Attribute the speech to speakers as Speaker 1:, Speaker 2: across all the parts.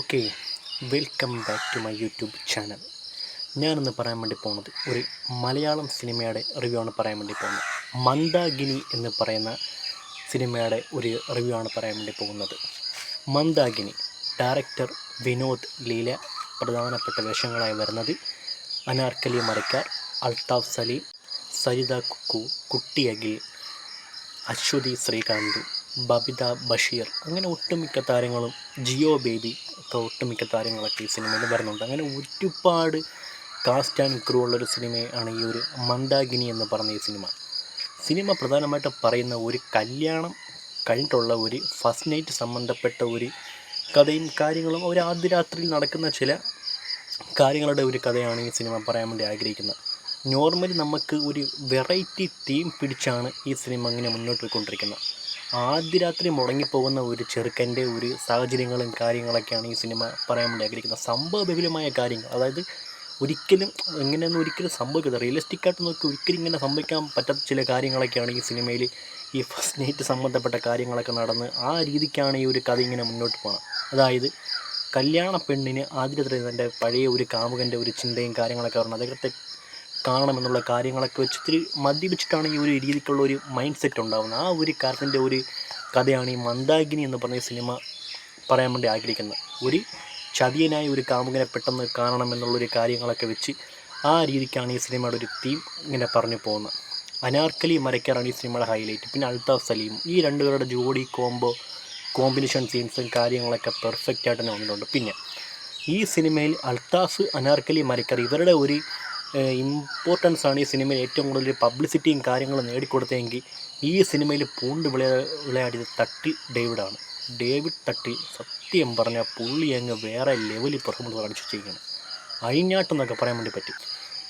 Speaker 1: Okay welcome back to my YouTube channel. ഞാനിന്ന് പറയാൻ വേണ്ടി പോകുന്നത് ഒരു മലയാളം സിനിമയുടെ റിവ്യൂ ആണ് പറയാൻ വേണ്ടി പോകുന്നത്. മന്ദാഗിനി എന്ന് പറയുന്ന സിനിമയുടെ ഒരു റിവ്യൂ ആണ് പറയാൻ വേണ്ടി പോകുന്നത്. മന്ദാഗിനി ഡയറക്ടർ വിനോദ് ലീല പ്രധാനപ്പെട്ട വേഷങ്ങളായി വരുന്നത് അനാർക്കലി മരക്കാർ അൽതാഫ് സലീം സരിത കുക്കു കുട്ടി അഖിൽ അശ്വതി ശ്രീകാന്ത് ബബിത ബഷീർ അങ്ങനെ ഒട്ടുമിക്ക താരങ്ങളും ജിയോ ബേബി ഒക്കെ ഒട്ടുമിക്ക താരങ്ങളൊക്കെ ഈ സിനിമയിൽ വരുന്നുണ്ട്. അങ്ങനെ ഒരുപാട് കാസ്റ്റ് ആൻഡ് ക്രൂ ഉള്ളൊരു സിനിമയാണ് ഈ ഒരു മന്ദാഗിനി എന്ന് പറഞ്ഞ ഈ സിനിമ. സിനിമ പ്രധാനമായിട്ടും പറയുന്ന ഒരു കല്യാണം കഴിഞ്ഞിട്ടുള്ള ഒരു ഫസ്റ്റ് നൈറ്റ് സംബന്ധപ്പെട്ട ഒരു കഥയും കാര്യങ്ങളും ഒരു ആദ്യ രാത്രിയിൽ നടക്കുന്ന ചില കാര്യങ്ങളുടെ ഒരു കഥയാണ് ഈ സിനിമ പറയാൻ വേണ്ടി ആഗ്രഹിക്കുന്നത്. നോർമലി നമുക്ക് ഒരു വെറൈറ്റി തീം പിടിച്ചാണ് ഈ സിനിമ ഇങ്ങനെ മുന്നോട്ട് പോയിക്കൊണ്ടിരിക്കുന്നത്. ആദ്യ രാത്രി മുടങ്ങിപ്പോകുന്ന ഒരു ചെറുക്കന്റെ ഒരു സാഹചര്യങ്ങളും കാര്യങ്ങളൊക്കെയാണ് ഈ സിനിമ പറയാൻ വേണ്ടി ആഗ്രഹിക്കുന്നത്. സംഭവബഹുലമായ കാര്യങ്ങൾ. അതായത് ഒരിക്കലും എങ്ങനെയൊന്നും ഒരിക്കലും സംഭവിക്കരുത്. റിയലിസ്റ്റിക് ആയിട്ട് നോക്കി ഒരിക്കലും ഇങ്ങനെ സംഭവിക്കാൻ പറ്റാത്ത ചില കാര്യങ്ങളൊക്കെയാണ് ഈ സിനിമയിൽ ഈ ഫസ്റ്റ് നൈറ്റ് സംബന്ധപ്പെട്ട കാര്യങ്ങളൊക്കെ നടന്ന് ആ രീതിക്കാണ് ഈ ഒരു കഥ ഇങ്ങനെ മുന്നോട്ട് പോകണം അതായത് കല്യാണ പെണ്ണിന് ആദ്യത്തെ തന്നെ പഴയ ഒരു കാമുകന്റെ ഒരു ചിന്തയും കാര്യങ്ങളൊക്കെ പറഞ്ഞു അദ്ദേഹത്തെ കാണണമെന്നുള്ള കാര്യങ്ങളൊക്കെ വെച്ച് ഇത്തിരി മദ്യപിച്ചിട്ടാണ് ഈ ഒരു രീതിക്കുള്ള ഒരു മൈൻഡ് സെറ്റ് ഉണ്ടാകുന്നത് ആ ഒരു കാര്യത്തിന്റെ ഒരു കഥയാണ് ഈ മന്ദാകിനി എന്ന് പറഞ്ഞ സിനിമ പറയാൻ വേണ്ടി ആഗ്രഹിക്കുന്നത്. ഒരു ചതിയനായ ഒരു കാമുകനെ പെട്ടെന്ന് കാണണമെന്നുള്ളൊരു കാര്യങ്ങളൊക്കെ വെച്ച് ആ രീതിക്കാണ് ഈ സിനിമയുടെ ഒരു തീം ഇങ്ങനെ പറഞ്ഞു പോകുന്നത്. അനാർക്കലി മരക്കാറാണ് ഈ സിനിമയുടെ ഹൈലൈറ്റ് പിന്നെ അൽതാഫ് സലീം. ഈ രണ്ടുപേരുടെ ജോഡി കോംബോ കോമ്പിനേഷൻ സീൻസും കാര്യങ്ങളൊക്കെ പെർഫെക്റ്റ് ആയിട്ട് തന്നെ വന്നിട്ടുണ്ട്. പിന്നെ ഈ സിനിമയിൽ അൽത്താഫ് അനാർക്കലി മരക്കർ ഇവരുടെ ഒരു ഇമ്പോർട്ടൻസ് ആണ് ഈ സിനിമയിൽ ഏറ്റവും കൂടുതൽ പബ്ലിസിറ്റിയും കാര്യങ്ങളും നേടിക്കൊടുത്തതെങ്കിൽ ഈ സിനിമയിൽ പൂണ്ട് വിളയ വിളയാടിയത് തട്ടി ഡേവിഡാണ്. ഡേവിഡ് തട്ടി സത്യം പറഞ്ഞാൽ പുള്ളി അങ്ങ് വേറെ ലെവലിൽ പെർഫോമൻസ് കാണിച്ചു വെച്ചിരിക്കുകയാണ്. അഴിഞ്ഞാട്ടെന്നൊക്കെ പറയാൻ വേണ്ടി പറ്റും.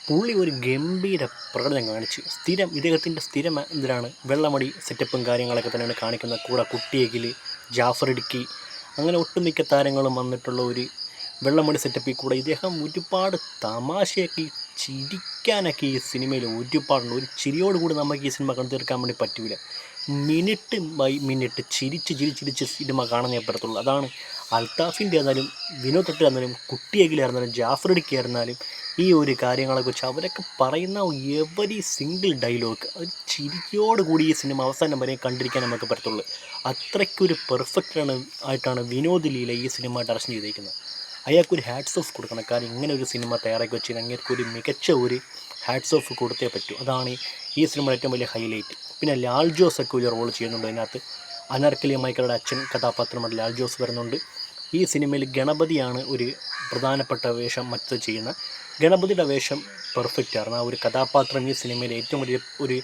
Speaker 1: പുള്ളി ഒരു ഗംഭീര പ്രകടനം കാണിച്ച്. സ്ഥിരം ഇദ്ദേഹത്തിന്റെ സ്ഥിരം എന്തിനാണ്? വെള്ളമടി സെറ്റപ്പും കാര്യങ്ങളൊക്കെ തന്നെയാണ് കാണിക്കുന്നത് കൂടെ കുട്ടിയെങ്കിൽ ജാഫർ ഇടുക്കി. അങ്ങനെ ഒട്ടുമിക്ക താരങ്ങളും വന്നിട്ടുള്ള ഒരു വെള്ളമടി സെറ്റപ്പിൽ കൂടെ ഇദ്ദേഹം ഒരുപാട് തമാശയൊക്കെ ചിരിക്കാനൊക്കെ ഈ സിനിമയിൽ ഒരുപാടുണ്ട്. ഒരു ചിരിയോട് കൂടി നമുക്ക് ഈ സിനിമ കണ്ടു തീർക്കാൻ വേണ്ടി പറ്റില്ല മിനിറ്റ് ബൈ മിനിറ്റ് ചിരിച്ച് ചിരി ചിരിച്ച് സിനിമ കാണാനേ പറ്റത്തുള്ളൂ. അതാണ് അൽത്താഫിന്റെ ആയിരുന്നാലും വിനോദ് തട്ടി ആയിരുന്നാലും കുട്ടിയകിലായിരുന്നാലും ജാഫർ ഇടുക്കി ആയിരുന്നാലും ഈ ഒരു കാര്യങ്ങളെക്കുറിച്ച് അവരൊക്കെ പറയുന്ന എവരി സിംഗിൾ ഡയലോഗ് അത് ചിരിയോട് കൂടി ഈ സിനിമ അവസാനം വരെ കണ്ടിരിക്കാൻ നമുക്ക് പറ്റത്തുള്ളൂ. അത്രയ്ക്കൊരു പെർഫെക്റ്റാണ് ആയിട്ടാണ് വിനോദ് ലീല ഈ സിനിമ ഡയറക്ഷൻ ചെയ്തിരിക്കുന്നത് അയാൾക്കൊരു ഹാറ്റ്സ് ഓഫ് കൊടുക്കണം. കാരണം ഇങ്ങനെ ഒരു സിനിമ തയ്യാറാക്കി വെച്ചാൽ അങ്ങേർക്ക് ഒരു മികച്ച ഒരു ഹാറ്റ്സ് ഓഫ് കൊടുത്തേ പറ്റൂ. അതാണ് ഈ സിനിമയുടെ ഏറ്റവും വലിയ ഹൈലൈറ്റ് പിന്നെ ലാൽ ജോസ് ഒക്കെ ഒരു റോൾ ചെയ്യുന്നുണ്ട് അതിനകത്ത്. അനാർക്കലി മൈക്കറുടെ അച്ഛൻ കഥാപാത്രമായിട്ട് ലാൽ ജോസ് വരുന്നുണ്ട്. ഈ സിനിമയിൽ ഗണപതിയാണ് ഒരു പ്രധാനപ്പെട്ട വേഷം മറ്റത് ചെയ്യുന്ന ഗണപതിയുടെ വേഷം പെർഫെക്റ്റ് ആയിരുന്നു ആ ഒരു കഥാപാത്രം ഈ സിനിമയിൽ ഏറ്റവും വലിയ ഒരു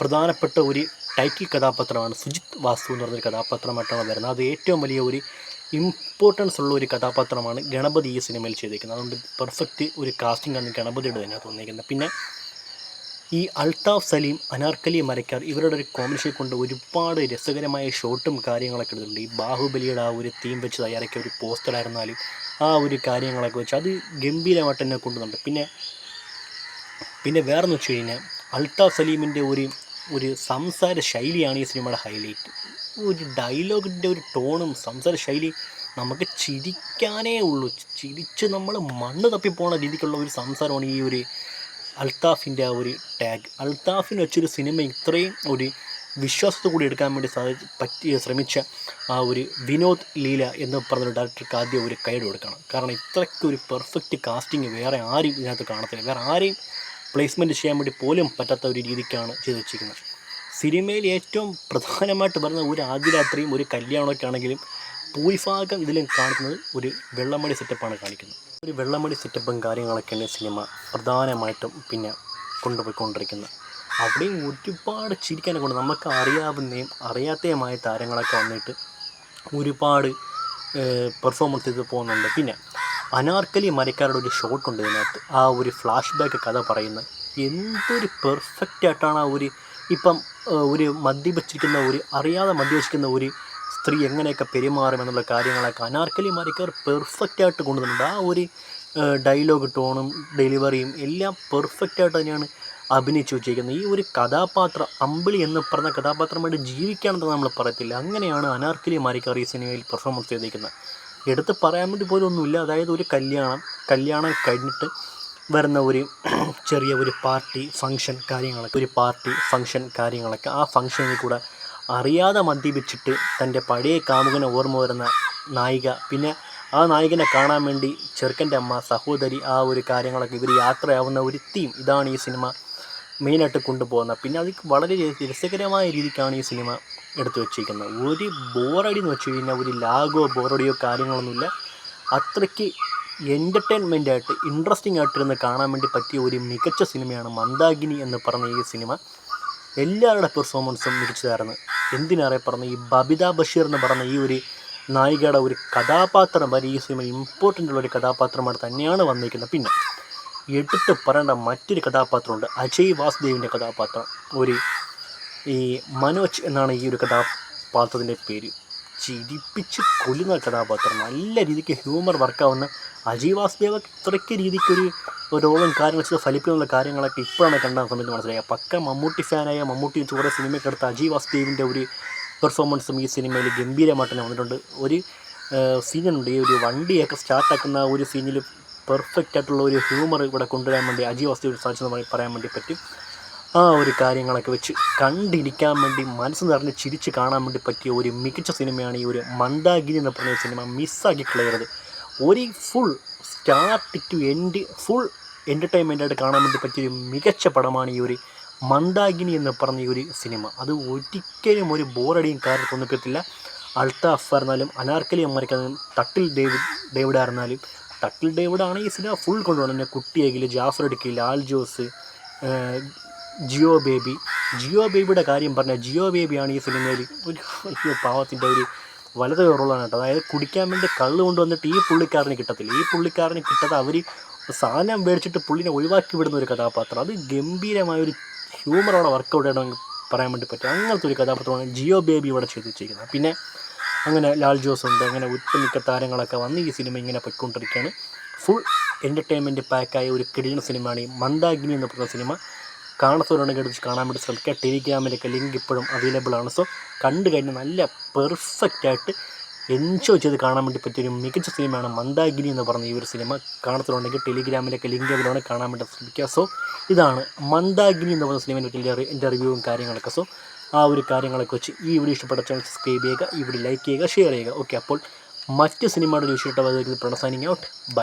Speaker 1: പ്രധാനപ്പെട്ട ഒരു ടൈറ്റിൽ കഥാപാത്രമാണ്. സുജിത് വാസു എന്ന് പറഞ്ഞൊരു കഥാപാത്രമായിട്ടാണ് വരുന്നത്. അത് ഏറ്റവും വലിയ ഒരു ഇമ്പോർട്ടൻസ് ഉള്ള ഒരു കഥാപാത്രമാണ് ഗണപതി ഈ സിനിമയിൽ ചെയ്തിരിക്കുന്നത് അതുകൊണ്ട് പെർഫെക്റ്റ് ഒരു കാസ്റ്റിംഗ് ആണ് ഗണപതിയുടെ തന്നെ തോന്നിയിരിക്കുന്നത് പിന്നെ ഈ അൽത്താഫ് സലീം അനാർക്കലി മരക്കാർ ഇവരുടെ ഒരു കോമ്പിനേഷൻ കൊണ്ട് ഒരുപാട് രസകരമായ ഷോട്ടും കാര്യങ്ങളൊക്കെ എടുത്തിട്ടുണ്ട്. ഈ ബാഹുബലിയുടെ ആ ഒരു തീം വെച്ച് തയ്യാറാക്കിയ ഒരു പോസ്റ്ററായിരുന്നാലും ആ ഒരു കാര്യങ്ങളൊക്കെ വെച്ച് അത് ഗംഭീരമായിട്ട് തന്നെ കൊണ്ടുവന്നുണ്ട് പിന്നെ പിന്നെ വേറെന്ന് വെച്ച് കഴിഞ്ഞാൽ അൽത്താഫ് സലീമിന്റെ ഒരു ഒരു സംസാര ശൈലിയാണ് ഈ സിനിമയുടെ ഹൈലൈറ്റ് ഒരു ഡയലോഗിന്റെ ഒരു ടോണും സംസാര ശൈലി നമുക്ക് ചിരിക്കാനേ ഉള്ളൂ. ചിരിച്ച് നമ്മൾ മണ്ണ് തപ്പിപ്പോണ രീതിക്കുള്ള ഒരു സംസാരമാണ് ഈ ഒരു അൽത്താഫിന്റെ ആ ഒരു ടാഗ് അൽത്താഫിന് വെച്ചൊരു സിനിമ ഇത്രയും ഒരു വിശ്വാസത്തോടു എടുക്കാൻ വേണ്ടി സാധി പറ്റി ശ്രമിച്ച ആ ഒരു വിനോദ് ലീല എന്ന് പറഞ്ഞ ഡയറക്ടർക്ക് ആദ്യം ഒരു കൈഡ് കൊടുക്കണം. കാരണം ഇത്രയ്ക്ക് ഒരു പെർഫെക്റ്റ് കാസ്റ്റിംഗ് വേറെ ആരും ഇതിനകത്ത് കാണത്തില്ല. വേറെ ആരെയും പ്ലേസ്മെന്റ് ചെയ്യാൻ വേണ്ടി പോലും പറ്റാത്ത ഒരു രീതിക്കാണ് ചെയ്തു വെച്ചിരിക്കുന്നത്. സിനിമയിൽ ഏറ്റവും പ്രധാനമായിട്ട് വരുന്ന ഒരു ആദ്യ രാത്രിയും ഒരു കല്യാണമൊക്കെ ആണെങ്കിലും ഭൂരിഭാഗം ഇതിലും കാണിക്കുന്നത് ഒരു വെള്ളമടി സെറ്റപ്പാണ് കാണിക്കുന്നത്. ഒരു വെള്ളമടി സെറ്റപ്പും കാര്യങ്ങളൊക്കെയാണ് സിനിമ പ്രധാനമായിട്ടും പിന്നെ കൊണ്ടുപോയിക്കൊണ്ടിരിക്കുന്നത്. അവിടെയും ഒരുപാട് ചിരിക്കാനൊക്കെ കൊണ്ട് നമുക്ക് അറിയാവുന്നതും അറിയാത്തതുമായ താരങ്ങളൊക്കെ വന്നിട്ട് ഒരുപാട് പെർഫോമൻസ് ചെയ്ത് പോകുന്നുണ്ട്. പിന്നെ അനാർക്കലി മരക്കാരുടെ ഒരു ഷോട്ട് ഉണ്ട് ഇതിനകത്ത്. ആ ഒരു ഫ്ലാഷ് ബാക്ക് കഥ പറയുന്നത്. എന്തൊരു പെർഫെക്റ്റ് ആയിട്ടാണ് ആ ഒരു ഇപ്പം ഒരു മദ്യപിച്ചിരിക്കുന്ന ഒരു അറിയാതെ മദ്യപിച്ചിരിക്കുന്ന ഒരു സ്ത്രീ എങ്ങനെയൊക്കെ പെരുമാറും എന്നുള്ള കാര്യങ്ങളൊക്കെ അനാർക്കലി മരക്കാർ പെർഫെക്റ്റ് ആയിട്ട് കൊണ്ടുവന്നിട്ടുണ്ട്. ആ ഒരു ഡയലോഗ് ടോണും ഡെലിവറിയും എല്ലാം പെർഫെക്റ്റ് ആയിട്ട് തന്നെയാണ് അഭിനയിച്ചു വെച്ചിരിക്കുന്നത്. ഈ ഒരു കഥാപാത്രം അമ്പിളി എന്ന് പറഞ്ഞ കഥാപാത്രമായിട്ട് ജീവിക്കാണെന്ന് നമ്മൾ പറയത്തില്ല. അങ്ങനെയാണ് അനാർക്കലി മാരിക്കാർ ഈ സിനിമയിൽ പെർഫോമൻസ് ചെയ്തിരിക്കുന്നത്. എടുത്ത് പറയാൻ വേണ്ടി പോലും ഒന്നുമില്ല. അതായത് ഒരു കല്യാണം കല്യാണം കഴിഞ്ഞിട്ട് വരുന്ന ഒരു ചെറിയ ഒരു പാർട്ടി ഫങ്ഷൻ കാര്യങ്ങളൊക്കെ ഒരു പാർട്ടി ഫങ്ഷൻ കാര്യങ്ങളൊക്കെ ആ ഫങ്ഷനിൽ കൂടെ അറിയാതെ മദ്യപിച്ചിട്ട് തന്റെ പഴയ കാമുകനെ ഓർമ്മ വരുന്ന നായിക പിന്നെ ആ നായികനെ കാണാൻ വേണ്ടി ചെറുക്കന്റെ അമ്മ സഹോദരി ആ ഒരു കാര്യങ്ങളൊക്കെ ഇവർ യാത്രയാവുന്ന ഒരു തീം. ഇതാണ് ഈ സിനിമ. മെയിനായിട്ട് കൊണ്ടുപോകുന്നത് പിന്നെ അത് വളരെ രസ- രസകരമായ രീതിക്കാണ് ഈ സിനിമ എടുത്തു വെച്ചിരിക്കുന്നത്. ഒരു ബോറടി എന്ന് വെച്ച് കഴിഞ്ഞാൽ ഒരു ലാഗോ ബോറടിയോ കാര്യങ്ങളൊന്നുമില്ല. അത്രയ്ക്ക് എന്റർടൈൻമെന്റ് ആയിട്ട് ഇൻട്രസ്റ്റിംഗ് ആയിട്ടിരുന്ന് കാണാൻ വേണ്ടി പറ്റിയ ഒരു മികച്ച സിനിമയാണ് മന്ദാഗിനി എന്ന് പറഞ്ഞ ഈ സിനിമ. എല്ലാവരുടെ പെർഫോമൻസും മികച്ചതായിരുന്നു. എന്തിനേറെ പറഞ്ഞ ഈ ബബിത ബഷീർ എന്ന് പറഞ്ഞ ഈ ഒരു നായികയുടെ ഒരു കഥാപാത്രം വരെ ഈ സിനിമ ഇമ്പോർട്ടന്റ് ഉള്ള ഒരു കഥാപാത്രമായിട്ട് തന്നെയാണ് വന്നിരിക്കുന്നത്. പിന്നെ എടുത്ത് പറയേണ്ട മറ്റൊരു കഥാപാത്രമുണ്ട്. അജയ് വാസുദേവിന്റെ കഥാപാത്രം. ഒരു ഈ മനോജ് എന്നാണ് ഈ ഒരു കഥാപാത്രത്തിന്റെ പേര്. ചിരിപ്പിച്ച് കൊല്ലുന്ന കഥാപാത്രം. നല്ല രീതിക്ക് ഹ്യൂമർ വർക്കാവുന്ന അജയ് വാസുദേവ് ഇത്രയ്ക്ക് രീതിക്കൊരു ഒരു കാര്യങ്ങൾ ചെയ്ത് ഫലിപ്പിക്കുന്ന കാര്യങ്ങളൊക്കെ ഇപ്പോഴാണ് കണ്ട സമയത്ത് മനസ്സിലായത് പക്ക മമ്മൂട്ടി ഫാനായ മമ്മൂട്ടി ചൂടെ സിനിമയൊക്കെ എടുത്ത അജയ് വാസുദേവിന്റെ ഒരു പെർഫോമൻസും ഈ സിനിമയിൽ ഗംഭീരമായിട്ട് തന്നെ വന്നിട്ടുണ്ട്. ഒരു സീനുണ്ട് ഈ ഒരു വണ്ടിയൊക്കെ സ്റ്റാർട്ടാക്കുന്ന ഒരു സീനിൽ പെർഫെക്റ്റ് ആയിട്ടുള്ള ഒരു ഹ്യൂമർ ഇവിടെ കൊണ്ടുവരാൻ വേണ്ടി അജി വാസുദേവ് സാധിച്ചെന്ന് പറ- പറയാൻ വേണ്ടി പറ്റും. ആ ഒരു കാര്യങ്ങളൊക്കെ വെച്ച് കണ്ടിരിക്കാൻ വേണ്ടി മനസ്സ് നിറഞ്ഞ് ചിരിച്ച് കാണാൻ വേണ്ടി പറ്റിയ ഒരു മികച്ച സിനിമയാണ് ഈ ഒരു മന്ദാഗിരി എന്ന് പറഞ്ഞ സിനിമ മിസ്സാക്കി കളയരുത്. ഒരു full start to end full entertainment ആയിട്ട് കാണാൻ വേണ്ടി പറ്റിയ ഒരു മികച്ച പടമാണ് ഈ ഒരു മന്ദാഗിനി എന്ന് പറഞ്ഞ ഈ ഒരു സിനിമ. അത് ഒരിക്കലും ഒരു ബോറടിയും കാര്യം തോന്നിപ്പിക്കത്തില്ല. അൽത്താഫ് ആയിരുന്നാലും അനാർക്കലി അമ്മയ്ക്കായിരുന്നാലും തട്ടിൽ ഡേവിഡ് ഡേവിഡ് ആയിരുന്നാലും തട്ടിൽ ഡേവിഡ് ആണ് ഈ സിനിമ ഫുൾ കൊണ്ടുപോകുന്നത് കുട്ടിയെങ്കിൽ ജാഫർ ഇടുക്കി ലാൽ ജോസ് ജിയോ ബേബി. ജിയോ ബേബിയുടെ കാര്യം പറഞ്ഞാൽ ജിയോ ബേബിയാണ് ഈ സിനിമയിൽ ഒരു പാവത്തിന്റെ ഒരു വലത് റോളാണ് കേട്ടോ. അതായത് കുടിക്കാൻ വേണ്ടി കള്ള് കൊണ്ടുവന്നിട്ട് ഈ പുള്ളിക്കാരന് കിട്ടത്തില്ല. ഈ പുള്ളിക്കാരന് കിട്ടാതെ അവർ സാധനം മേടിച്ചിട്ട് പുള്ളിനെ ഒഴിവാക്കി വിടുന്ന ഒരു കഥാപാത്രം. അത് ഗംഭീരമായ ഒരു ഹ്യൂമറോടെ വർക്കൗട്ട് ചെയ്യണമെങ്കിൽ പറയാൻ വേണ്ടി പറ്റും അങ്ങനത്തെ ഒരു കഥാപാത്രമാണ് ജിയോ ബേബി ഇവിടെ ചെയ്തിരിക്കുന്നത് പിന്നെ അങ്ങനെ ലാൽ ജോസ് ഉണ്ട് അങ്ങനെ ഒട്ടുമിക്ക താരങ്ങളൊക്കെ വന്ന് ഈ സിനിമ ഇങ്ങനെ പൊയ്ക്കൊണ്ടിരിക്കുകയാണ്. ഫുൾ എന്റർടൈൻമെന്റ് പാക്കായ ഒരു കിടിലൻ സിനിമയാണ് ഈ മന്ദാഗ്നി എന്ന് പറയുന്ന സിനിമ. കാണാത്തവരുണ്ടെങ്കിൽ എടുത്ത് കാണാൻ വേണ്ടി ശ്രമിക്കുക. ടെലിഗ്രാമിലൊക്കെ ലിങ്ക് ഇപ്പോഴും അവൈലബിൾ ആണ്. സോ കണ്ടു കഴിഞ്ഞാൽ നല്ല പെർഫെക്റ്റ് ആയിട്ട് എൻജോയ് ചെയ്ത് കാണാൻ വേണ്ടി പറ്റിയൊരു മികച്ച സിനിമയാണ് മന്ദാഗിരി എന്ന് പറഞ്ഞ ഈ ഒരു സിനിമ. കാണത്തുണ്ടെങ്കിൽ ടെലിഗ്രാമിലൊക്കെ ലിങ്ക് ആണ്. കാണാൻ വേണ്ടി ശ്രമിക്കുക. സോ ഇതാണ് മന്ദാഗിരി എന്ന് പറഞ്ഞ സിനിമയെ പറ്റി എന്റെ റിവ്യൂവും കാര്യങ്ങളൊക്കെ. സോ ആ ഒരു കാര്യങ്ങളൊക്കെ വെച്ച് ഈ വീഡിയോ ഇഷ്ടപ്പെട്ട ചാനൽ സബ്സ്ക്രൈബ് ചെയ്യുക ഈ വീഡിയോ ലൈക്ക് ചെയ്യുക ഷെയർ ചെയ്യുക. ഓക്കെ അപ്പോൾ മറ്റ് സിനിമയുടെ വിഷയമായിട്ട് വരുന്നത് പ്രണസാനിങ് ഔട്ട് ബൈ